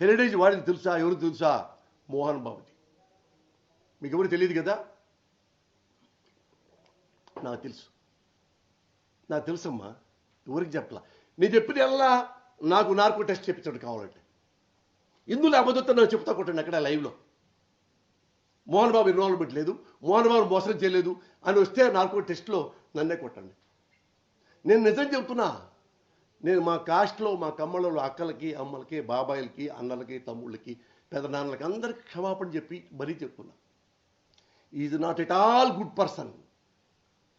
Heritage వాడిని తెలుసా ఎవరు తెలుసా? మోహన్ బాబుది మీకు ఎవరు తెలియదు కదా? నాకు తెలుసు. నాకు తెలుసమ్మా ఎవరికి చెప్పలా? నేను చెప్పిన ఎలా? నాకు నార్కో టెస్ట్ చెప్పించడం కావాలంటే. ఇందులో అబద్ధతో నేను చెప్తా కొట్టండి అక్కడ లైవ్లో. మోహన్ బాబు ఇన్వాల్వ్మెంట్ లేదు మోహన్ బాబు మోసం చేయలేదు అని వస్తే నార్కో టెస్ట్లో నన్నే కొట్టండి. నేను నిజం చెప్తున్నా నేను మా కాస్ట్లో మా కమ్మలలో అక్కలకి అమ్మలకి బాబాయిలకి అన్నలకి తమ్ముళ్ళకి పెదనాన్నలకి అందరికి క్షమాపణ చెప్పి మరీ చెప్తున్నా is not at all good person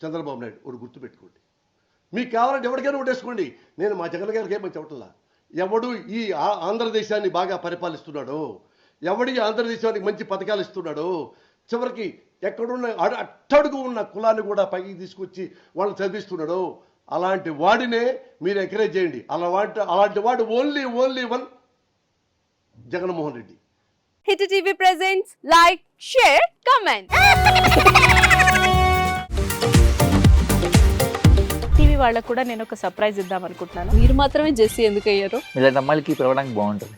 Chandrababu Naidu ఒకటి గుర్తుపెట్టుకోండి. మీకు కావాలంటే ఎవరికైనా ఓటేసుకోండి. నేను మా జగన్ గారికి ఏమని చెప్పట్లా? ఎవడు ఈ ఆంధ్రదేశాన్ని బాగా పరిపాలిస్తున్నాడో ఎవడి ఆంధ్రదేశానికి మంచి పథకాలు ఇస్తున్నాడో చివరికి ఎక్కడున్న అడ- అట్టడుగు ఉన్న కులాన్ని కూడా పైకి తీసుకొచ్చి వాళ్ళని చదివిస్తున్నాడో అలాంటి వాడినే మీరు ఎంకరేజ్ చేయండి. అలా వాటి అలాంటి వాడు only only one Jaganmohan Reddy. Hit TV presents like share comment TV వాళ్ళకు కూడా నేను ఒక సర్ప్రైజ్ ఇద్దాం అనుకుంటున్నాను. మీరు మాత్రమే జెస్సీ ఎందుకు అయ్యారు ఇలాంటి అమ్మాయిలకి పిలవడానికి బాగుంటుంది.